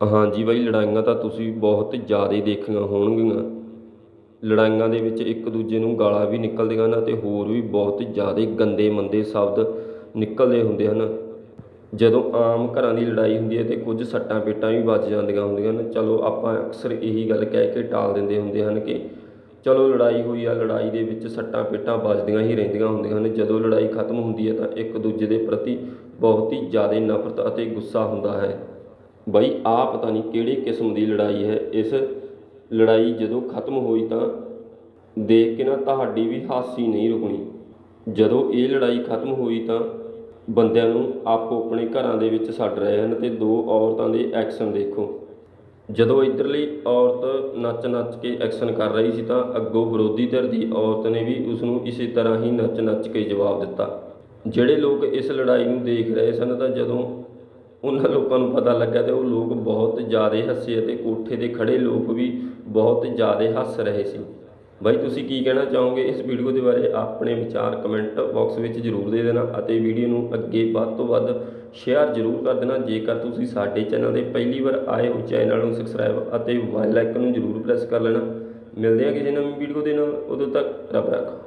ਹਾਂਜੀ ਬਾਈ, ਲੜਾਈਆਂ ਤਾਂ ਤੁਸੀਂ ਬਹੁਤ ਜ਼ਿਆਦਾ ਦੇਖੀਆਂ ਹੋਣਗੀਆਂ। ਲੜਾਈਆਂ ਦੇ ਵਿੱਚ ਇੱਕ ਦੂਜੇ ਨੂੰ ਗਾਲਾਂ ਵੀ ਨਿਕਲਦੀਆਂ ਹਨ ਅਤੇ ਹੋਰ ਵੀ ਬਹੁਤ ਜ਼ਿਆਦਾ ਗੰਦੇ ਮੰਦੇ ਸ਼ਬਦ ਨਿਕਲਦੇ ਹੁੰਦੇ ਹਨ। ਜਦੋਂ ਆਮ ਘਰਾਂ ਦੀ ਲੜਾਈ ਹੁੰਦੀ ਹੈ ਅਤੇ ਕੁਝ ਸੱਟਾਂ ਪੇਟਾਂ ਵੀ ਵੱਜ ਜਾਂਦੀਆਂ ਹੁੰਦੀਆਂ ਹਨ। ਚਲੋ ਆਪਾਂ ਅਕਸਰ ਇਹੀ ਗੱਲ ਕਹਿ ਕੇ ਟਾਲ ਦਿੰਦੇ ਹੁੰਦੇ ਹਨ ਕਿ ਚਲੋ ਲੜਾਈ ਹੋਈ ਆ, ਲੜਾਈ ਦੇ ਵਿੱਚ ਸੱਟਾਂ ਪੇਟਾਂ ਵੱਜਦੀਆਂ ਹੀ ਰਹਿੰਦੀਆਂ ਹੁੰਦੀਆਂ ਹਨ। ਜਦੋਂ ਲੜਾਈ ਖਤਮ ਹੁੰਦੀ ਹੈ ਤਾਂ ਇੱਕ ਦੂਜੇ ਦੇ ਪ੍ਰਤੀ ਬਹੁਤ ਹੀ ਜ਼ਿਆਦਾ ਨਫ਼ਰਤ ਅਤੇ ਗੁੱਸਾ ਹੁੰਦਾ ਹੈ। ਬਾਈ ਆ ਪਤਾ ਨਹੀਂ ਕਿਹੜੇ ਕਿਸਮ ਦੀ ਲੜਾਈ ਹੈ। ਇਸ ਲੜਾਈ ਜਦੋਂ ਖਤਮ ਹੋਈ ਤਾਂ ਦੇਖ ਕੇ ਨਾ ਤੁਹਾਡੀ ਵੀ ਹਾਸੀ ਨਹੀਂ ਰੁਕਣੀ। ਜਦੋਂ ਇਹ ਲੜਾਈ ਖਤਮ ਹੋਈ ਤਾਂ ਬੰਦਿਆਂ ਨੂੰ ਆਪੋ ਆਪਣੇ ਘਰਾਂ ਦੇ ਵਿੱਚ ਛੱਡ ਰਹੇ ਹਨ ਤੇ ਦੋ ਔਰਤਾਂ ਦੇ ਐਕਸ਼ਨ ਦੇਖੋ। ਜਦੋਂ ਇੱਧਰਲੀ ਔਰਤ ਨੱਚ ਨੱਚ ਕੇ ਐਕਸ਼ਨ ਕਰ ਰਹੀ ਸੀ ਤਾਂ ਅੱਗੋਂ ਵਿਰੋਧੀ ਧਿਰ ਦੀ ਔਰਤ ਨੇ ਵੀ ਉਸ ਨੂੰ ਇਸੇ ਤਰ੍ਹਾਂ ਹੀ ਨੱਚ ਨੱਚ ਕੇ ਜਵਾਬ ਦਿੱਤਾ। ਜਿਹੜੇ ਲੋਕ ਇਸ ਲੜਾਈ ਨੂੰ ਦੇਖ ਰਹੇ ਸਨ ਤਾਂ ਜਦੋਂ ਉਹਨਾਂ ਲੋਕਾਂ ਨੂੰ ਪਤਾ ਲੱਗਾ ਤੇ ਉਹ ਲੋਕ ਬਹੁਤ ਜ਼ਿਆਦਾ ਹੱਸੇ ਅਤੇ ਕੋਠੇ ਦੇ ਖੜੇ ਲੋਕ ਵੀ ਬਹੁਤ ਜ਼ਿਆਦਾ ਹੱਸ ਰਹੇ ਸੀ। ਬਾਈ, ਤੁਸੀਂ ਕੀ ਕਹਿਣਾ ਚਾਹੋਗੇ ਇਸ ਵੀਡੀਓ ਦੇ ਬਾਰੇ? ਆਪਣੇ ਵਿਚਾਰ ਕਮੈਂਟ ਬਾਕਸ ਵਿੱਚ ਜ਼ਰੂਰ ਦੇ ਦੇਣਾ ਅਤੇ ਵੀਡੀਓ ਨੂੰ ਅੱਗੇ ਵੱਧ ਤੋਂ ਵੱਧ ਸ਼ੇਅਰ ਜ਼ਰੂਰ ਕਰ ਦੇਣਾ। ਜੇਕਰ ਤੁਸੀਂ ਸਾਡੇ ਚੈਨਲ ਦੇ ਪਹਿਲੀ ਵਾਰ ਆਏ ਹੋ, ਚੈਨਲ ਨੂੰ ਸਬਸਕ੍ਰਾਈਬ ਅਤੇ ਬੈਲ ਆਈਕਨ ਨੂੰ ਜ਼ਰੂਰ ਪ੍ਰੈਸ ਕਰ ਲੈਣਾ। ਮਿਲਦੇ ਹਾਂ ਕਿਸੇ ਨਵੀਂ ਵੀਡੀਓ ਦੇ ਨਾਲ। ਉਦੋਂ ਤੱਕ ਰੱਬ ਰੱਖਾ।